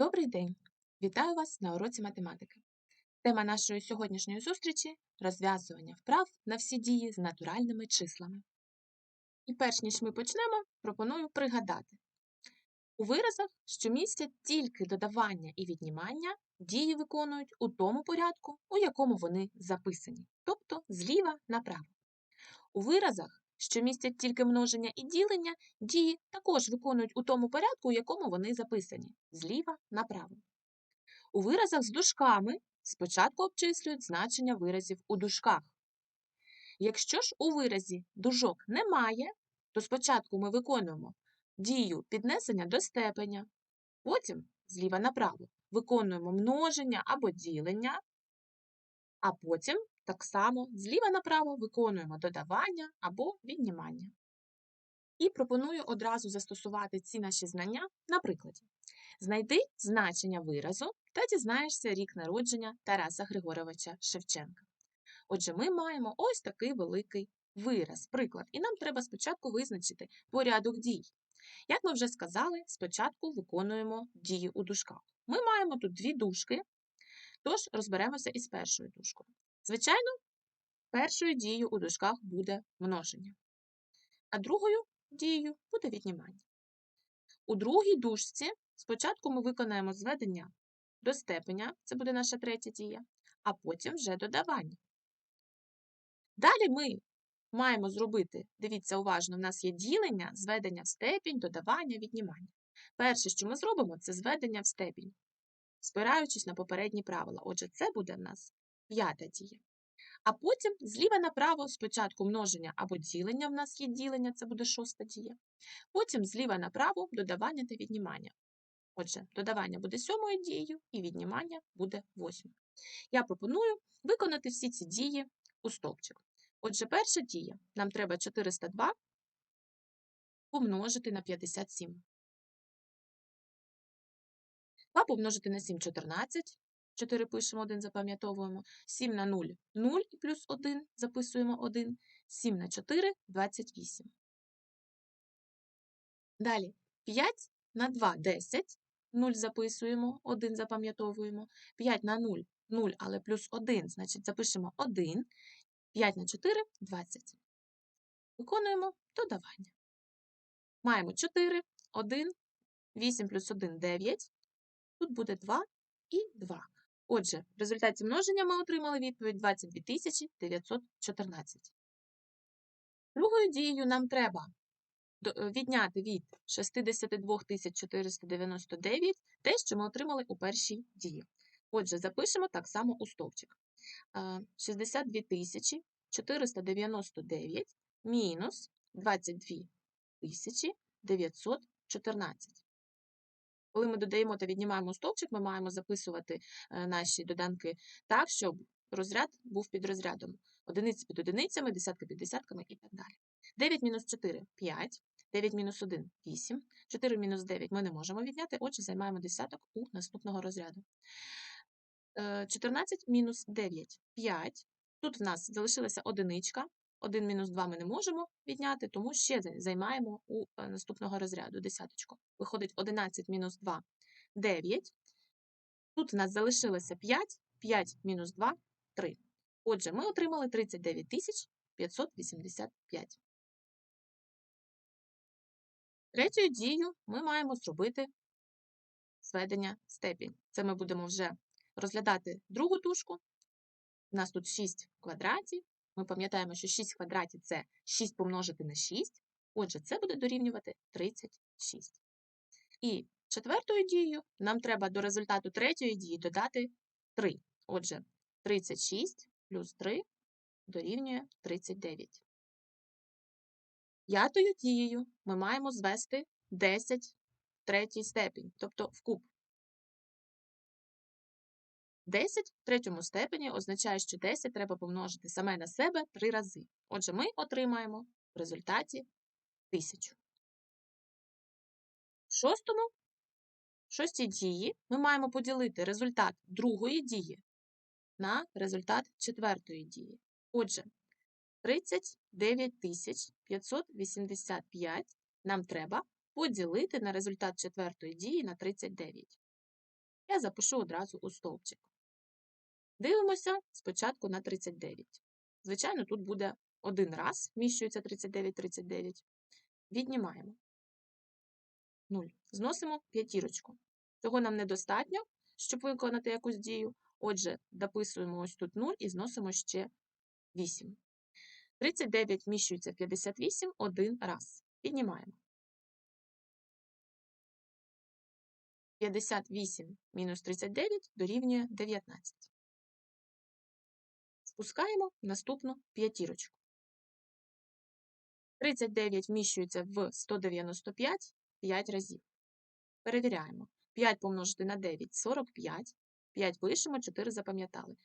Добрий день! Вітаю вас на уроці математики. Тема нашої сьогоднішньої зустрічі розв'язування вправ на всі дії з натуральними числами. І перш ніж ми почнемо, пропоную пригадати. У виразах, що містять тільки додавання і віднімання, дії виконують у тому порядку, у якому вони записані, тобто зліва направо. У виразах, що містять тільки множення і ділення, дії також виконують у тому порядку, у якому вони записані зліва направо. У виразах з дужками спочатку обчислюють значення виразів у дужках. Якщо ж у виразі дужок немає, то спочатку ми виконуємо дію піднесення до степеня, потім зліва направо виконуємо множення або ділення, а потім так само зліва направо виконуємо додавання або віднімання. І пропоную одразу застосувати ці наші знання на прикладі. Знайди значення виразу та дізнаєшся рік народження Тараса Григоровича Шевченка. Отже, ми маємо ось такий великий вираз, приклад, і нам треба спочатку визначити порядок дій. Як ми вже сказали, спочатку виконуємо дії у дужках. Ми маємо тут дві дужки, тож розберемося із першою дужкою. Звичайно, першою дією у дужках буде множення, а другою дією буде віднімання. У другій дужці спочатку ми виконаємо зведення до степеня, це буде наша третя дія, а потім вже додавання. Далі ми маємо зробити, дивіться уважно, в нас є ділення, зведення в степінь, додавання, віднімання. Перше, що ми зробимо, це зведення в степінь, спираючись на попередні правила. Отже, це буде в нас п'ята дія. А потім зліва направо спочатку множення або ділення в нас є ділення, це буде шоста дія. Потім зліва направо додавання та віднімання. Отже, додавання буде сьомою дією і віднімання буде восьмою. Я пропоную виконати всі ці дії у стовпчик. Отже, перша дія. Нам треба 402 помножити на 57. 2 помножити на 7 – 14. 4 пишемо 1, запам'ятовуємо. 7 на 0 – 0 і плюс 1, записуємо 1. 7 на 4 – 28. Dалі 5 на 2 – 10. 0 записуємо, 1 запам'ятовуємо. 5 на 0 – 0, але плюс 1, значить запишемо 1. 5 на 4 – 20. Виконуємо додавання. Маємо 4, 1, 8 плюс 1 – 9. Тут буде 2 і 2. Отже, в результаті множення ми отримали відповідь 22 914. Другою дією нам треба е, відняти від 62 499 те, що ми отримали у першій дії. Отже, запишемо так само у стовпчик. 62 499 мінус 22 914. Коли ми додаємо та віднімаємо стовпчик, ми маємо записувати е, наші доданки так, щоб розряд був під розрядом. Одиниці під одиницями, десятки під десятками і так далі. 9 мінус 4 – 5, 9 мінус 1 – 8, 4 мінус 9 ми не можемо відняти, отже, займаємо десяток у наступного розряду. 14 е, мінус 9 – 5. Тут в нас залишилася одиничка, 1 мінус 2 ми не можемо відняти, тому ще займаємо у е, наступного розряду десяточку. Виходить 11 мінус 2 9. Тут в нас залишилося 5, 5 мінус 2 3. Отже, ми отримали 39 585. Третьою дією ми маємо зробити зведення степінь. Це ми будемо вже розглядати другу тушку. У нас тут 6 квадратів. Ми пам'ятаємо, що 6 квадратів це 6 помножити на 6. Отже, це буде дорівнювати 36. І четвертою дією нам треба до результату третьої дії додати 3. Отже, 36 плюс 3 дорівнює 39. П'ятою дією ми маємо звести 10 в третій степінь, тобто в куб. 10 в третьому степені означає, що 10 треба помножити саме на себе 3 рази. Отже, ми отримаємо в результаті 1000. В шостому, в шостій дії ми маємо поділити результат другої дії на результат четвертої дії. Отже, 39 585 нам треба поділити на результат четвертої дії на 39. Я запишу одразу у стовпчик. Дивимося спочатку на 39. Звичайно, тут буде один раз, вміщується 39, 39. Віднімаємо 0. Зносимо п'ятірочку. Цього нам недостатньо, щоб виконати якусь дію. Отже, дописуємо ось тут 0 і зносимо ще 8. 39 вміщується в 58 один раз. Піднімаємо. 58 мінус 39 дорівнює 19. Спускаємо наступну п'ятірочку. 39 вміщується в 195 5 разів. Перевіряємо. 5 помножити на 9 – 45. 5 пишемо, 4 запам'ятали.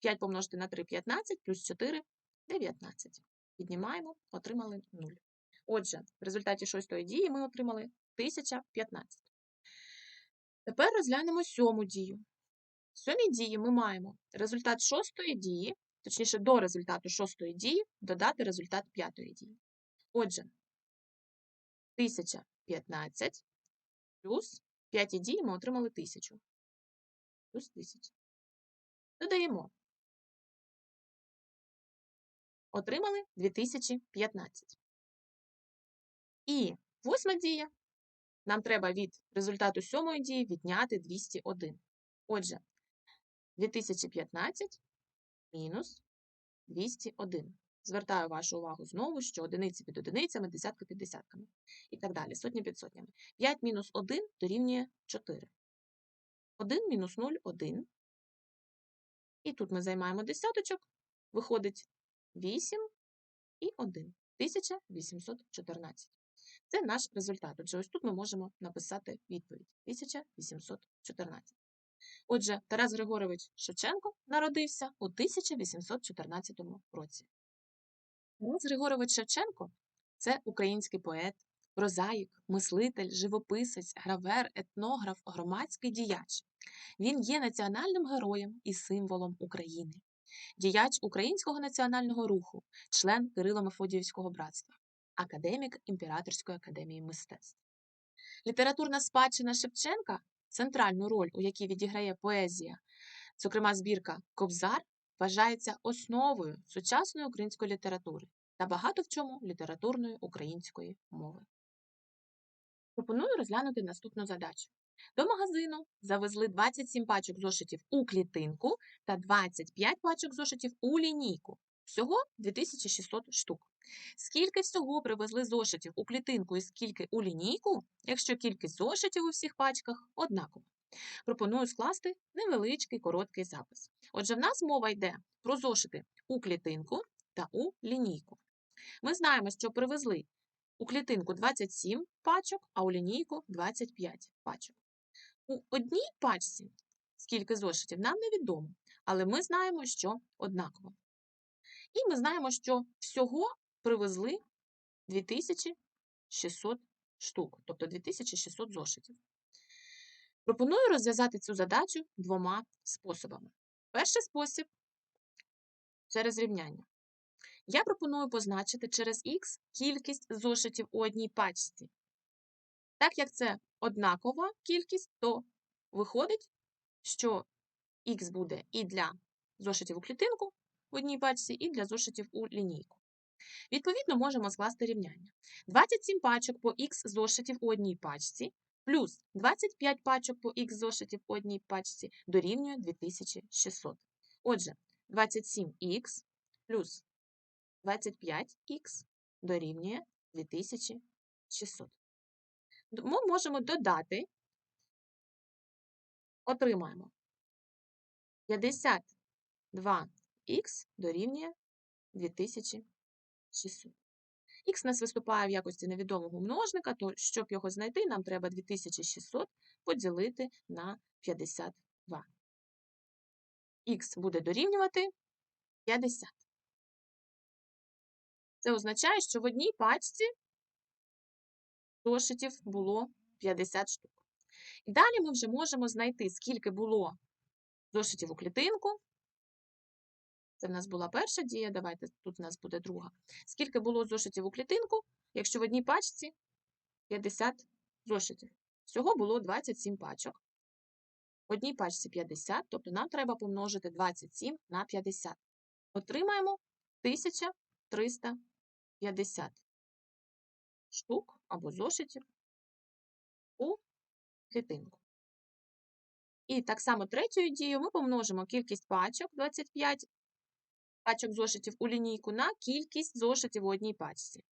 5 помножити на 3 – 15, плюс 4 – 19. Піднімаємо, отримали 0. Отже, в результаті шостої дії ми отримали 1015. Тепер розглянемо сьому дію. В сьомій дії ми маємо результат шостої дії, точніше, до результату шостої дії додати результат п'ятої дії. Отже, 1015 плюс 5 дії ми отримали 1000. Плюс 1000. Додаємо. Отримали 2015. І восьма дія. Нам треба від результату сьомої дії відняти 201. Отже, 2015 мінус 201. Звертаю вашу увагу знову, що одиниці під одиницями, десятки під десятками. І так далі, сотні під сотнями. 5 мінус 1 дорівнює 4. 1 мінус 0 – 1. І тут ми займаємо десяточок. Виходить 8 і 1. 1814. Це наш результат. Отже, ось тут ми можемо написати відповідь 1814. Отже, Тарас Григорович Шевченко народився у 1814 році. Тарас Григорович Шевченко це український поет, прозаїк, мислитель, живописець, гравер, етнограф, громадський діяч. Він є національним героєм і символом України, діяч українського національного руху, член Кирило-Мефодіївського братства, академік Імператорської академії мистецтв. Літературна спадщина Шевченка, центральну роль, у якій відіграє поезія, зокрема збірка Кобзар, вважається основою сучасної української літератури та багато в чому літературної української мови. Пропоную розглянути наступну задачу. До магазину завезли 27 пачок зошитів у клітинку та 25 пачок зошитів у лінійку. Всього 2600 штук. Скільки всього привезли зошитів у клітинку і скільки у лінійку, якщо кількість зошитів у всіх пачках однакова? Пропоную скласти невеличкий короткий запис. Отже, в нас мова йде про зошити у клітинку та у лінійку. Ми знаємо, що привезли у клітинку 27 пачок, а у лінійку 25 пачок. У одній пачці скільки зошитів нам невідомо, але ми знаємо, що однаково. І ми знаємо, що всього привезли 2600 штук, тобто 2600 зошитів. Пропоную розв'язати цю задачу двома способами. Перший спосіб через рівняння. Я пропоную позначити через х кількість зошитів у одній пачці. Так як це однакова кількість, то виходить, що х буде і для зошитів у клітинку в одній пачці, і для зошитів у лінійку. Відповідно, можемо скласти рівняння. 27 пачок по х зошитів у одній пачці плюс 25 пачок по х зошитів у одній пачці дорівнює 2600. Отже, 27х плюс 25х дорівнює 2600. Ми можемо додати, отримаємо 52х дорівнює 2600. Х у нас виступає в якості невідомого множника, то щоб його знайти, нам треба 2600 поділити на 52. Х буде дорівнювати 50. Це означає, що в одній пачці зошитів було 50 штук. І далі ми вже можемо знайти, скільки було зошитів у клітинку. Це в нас була перша дія, давайте тут у нас буде друга. Скільки було зошитів у клітинку, якщо в одній пачці 50 зошитів. Всього було 27 пачок. В одній пачці 50, тобто нам треба помножити 27 на 50. Отримаємо 1350 штук або зошитів у клітинку. І так само третьою дією ми помножимо кількість пачок 25 пачок зошитів у лінійку на кількість зошитів у одній пачці.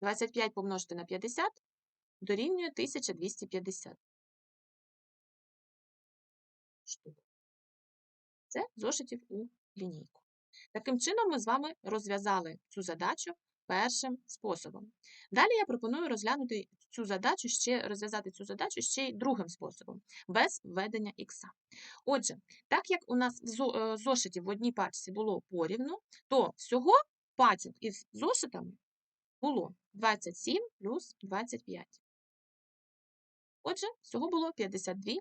25 помножити на 50 дорівнює 1250 штук. Це зошитів у лінійку. Таким чином, ми з вами розв'язали цю задачу першим способом. Далі я пропоную розглянути цю задачу ще розв'язати цю задачу ще й другим способом, без введення х. Отже, так як у нас в е, зошиті в одній пачці було порівну, то всього пачок із зошитами було 27 плюс 25. Отже, всього було 52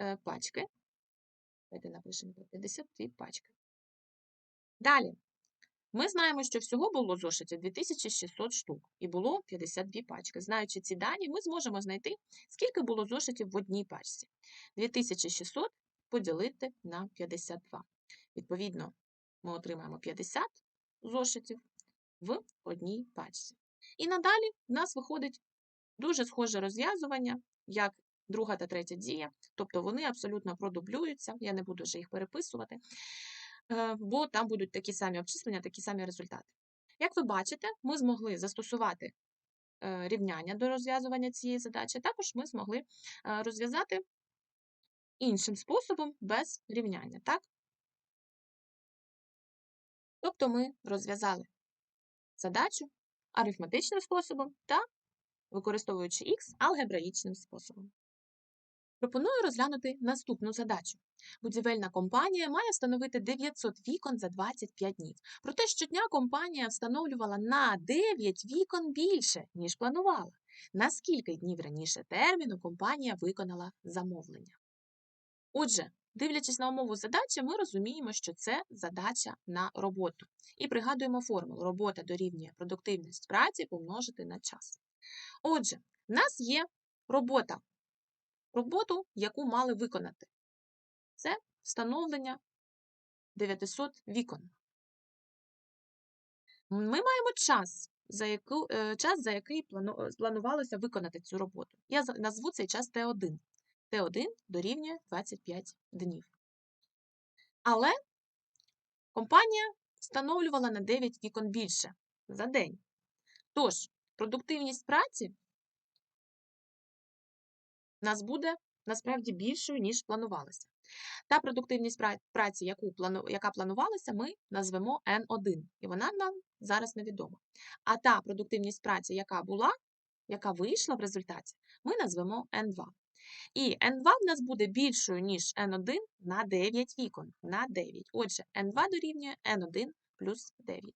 е, пачки. Давайте напишемо 52 пачки. Далі, ми знаємо, що всього було зошитів 2600 штук і було 52 пачки. Знаючи ці дані, ми зможемо знайти, скільки було зошитів в одній пачці. 2600 поділити на 52. Відповідно, ми отримаємо 50 зошитів в одній пачці. І надалі в нас виходить дуже схоже розв'язування, як друга та третя дія, тобто вони абсолютно продублюються, я не буду вже їх переписувати. Е, бо там будуть такі самі обчислення, такі самі результати. Як ви бачите, ми змогли застосувати е, рівняння до розв'язування цієї задачі, також ми змогли е, розв'язати іншим способом без рівняння. так? Тобто ми розв'язали задачу арифметичним способом та, використовуючи х, алгебраїчним способом. Пропоную розглянути наступну задачу. Будівельна компанія має встановити 900 вікон за 25 днів. Проте щодня компанія встановлювала на 9 вікон більше, ніж планувала. На скільки днів раніше терміну компанія виконала замовлення? Отже, дивлячись на умову задачі, ми розуміємо, що це задача на роботу. І пригадуємо формулу: робота дорівнює продуктивність праці помножити на час. Отже, в нас є робота роботу, яку мали виконати. Це встановлення 900 вікон. Ми маємо час, за яку, е, час, за який планувалося виконати цю роботу. Я назву цей час Т1. Т1 дорівнює 25 днів. Але компанія встановлювала на 9 вікон більше за день. Тож, продуктивність праці нас буде насправді більшою, ніж планувалося. Та продуктивність праці, яку яка планувалася, ми назвемо N1, і вона нам зараз невідома. А та продуктивність праці, яка була, яка вийшла в результаті, ми назвемо N2. І N2 в нас буде більшою, ніж N1 на 9 вікон. На 9. Отже, N2 дорівнює N1 плюс 9.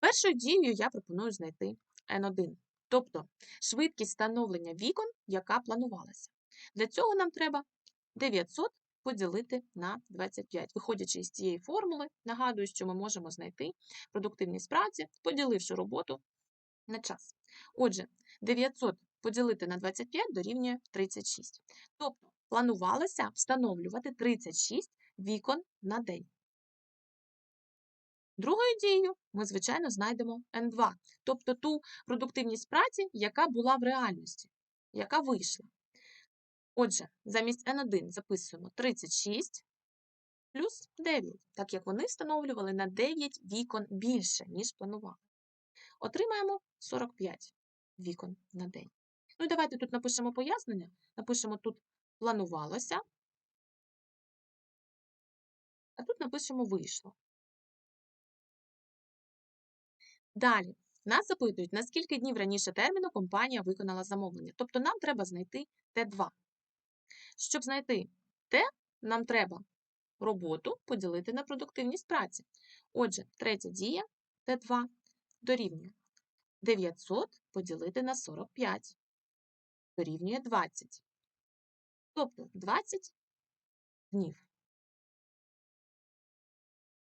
Першою дією я пропоную знайти N1 тобто швидкість встановлення вікон, яка планувалася. Для цього нам треба 900 поділити на 25. Виходячи з цієї формули, нагадую, що ми можемо знайти продуктивність праці, поділивши роботу на час. Отже, 900 поділити на 25 дорівнює 36. Тобто планувалося встановлювати 36 вікон на день. Другою дією ми, звичайно, знайдемо N2, тобто ту продуктивність праці, яка була в реальності, яка вийшла. Отже, замість N1 записуємо 36 плюс 9, так як вони встановлювали на 9 вікон більше, ніж планували. Отримаємо 45 вікон на день. Ну і давайте тут напишемо пояснення. Напишемо тут планувалося, а тут напишемо вийшло. Далі, нас запитують, на скільки днів раніше терміну компанія виконала замовлення. Тобто нам треба знайти Т2. Щоб знайти Т, нам треба роботу поділити на продуктивність праці. Отже, третя дія Т2 дорівнює 900 поділити на 45. Дорівнює 20. Тобто 20 днів.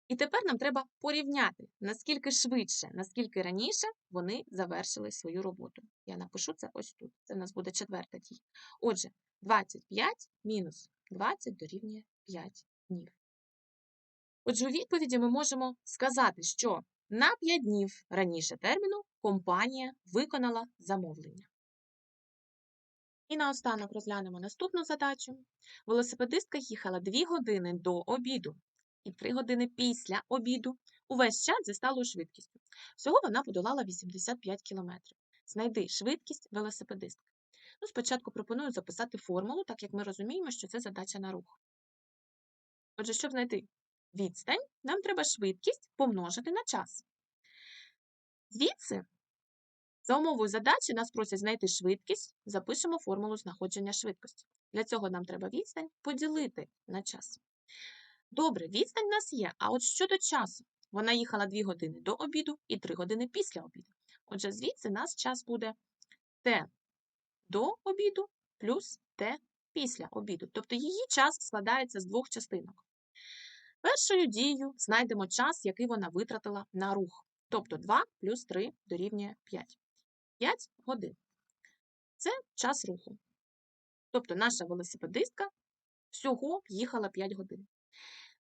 І тепер нам треба порівняти, наскільки швидше, наскільки раніше вони завершили свою роботу. Я напишу це ось тут. Це в нас буде четверта дія. Отже, 25 мінус 20 дорівнює 5 днів. Отже, у відповіді ми можемо сказати, що на 5 днів раніше терміну компанія виконала замовлення. І наостанок розглянемо наступну задачу. Велосипедистка їхала 2 години до обіду і 3 години після обіду увесь час зі сталою швидкістю. Всього вона подолала 85 км. Знайди швидкість велосипедистки. Ну, спочатку пропоную записати формулу, так як ми розуміємо, що це задача на рух. Отже, щоб знайти відстань, нам треба швидкість помножити на час. Звідси, за умовою задачі, нас просять знайти швидкість, запишемо формулу знаходження швидкості. Для цього нам треба відстань поділити на час. Добре, відстань в нас є, а от щодо часу, вона їхала 2 години до обіду і 3 години після обіду. Отже, звідси нас час буде Т до обіду плюс Т після обіду. Тобто її час складається з двох частинок. Першою дією знайдемо час, який вона витратила на рух. Тобто 2 плюс 3 дорівнює 5. 5 годин. Це час руху. Тобто наша велосипедистка всього їхала 5 годин.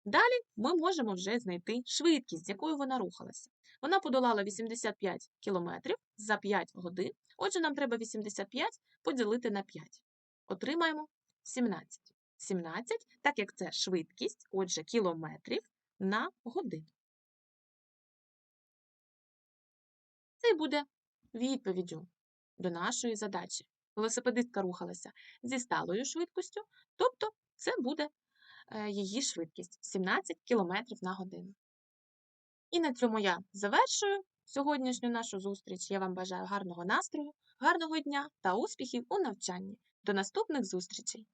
Далі ми можемо вже знайти швидкість, з якою вона рухалася. Вона подолала 85 км за 5 годин. Отже, нам треба 85 поділити на 5. Отримаємо 17. 17, так як це швидкість, отже, кілометрів на годину. Це буде відповіддю до нашої задачі. Велосипедистка рухалася зі сталою швидкістю, тобто це буде її швидкість 17 км на годину. І на цьому я завершую сьогоднішню нашу зустріч. Я вам бажаю гарного настрою, гарного дня та успіхів у навчанні. До наступних зустрічей!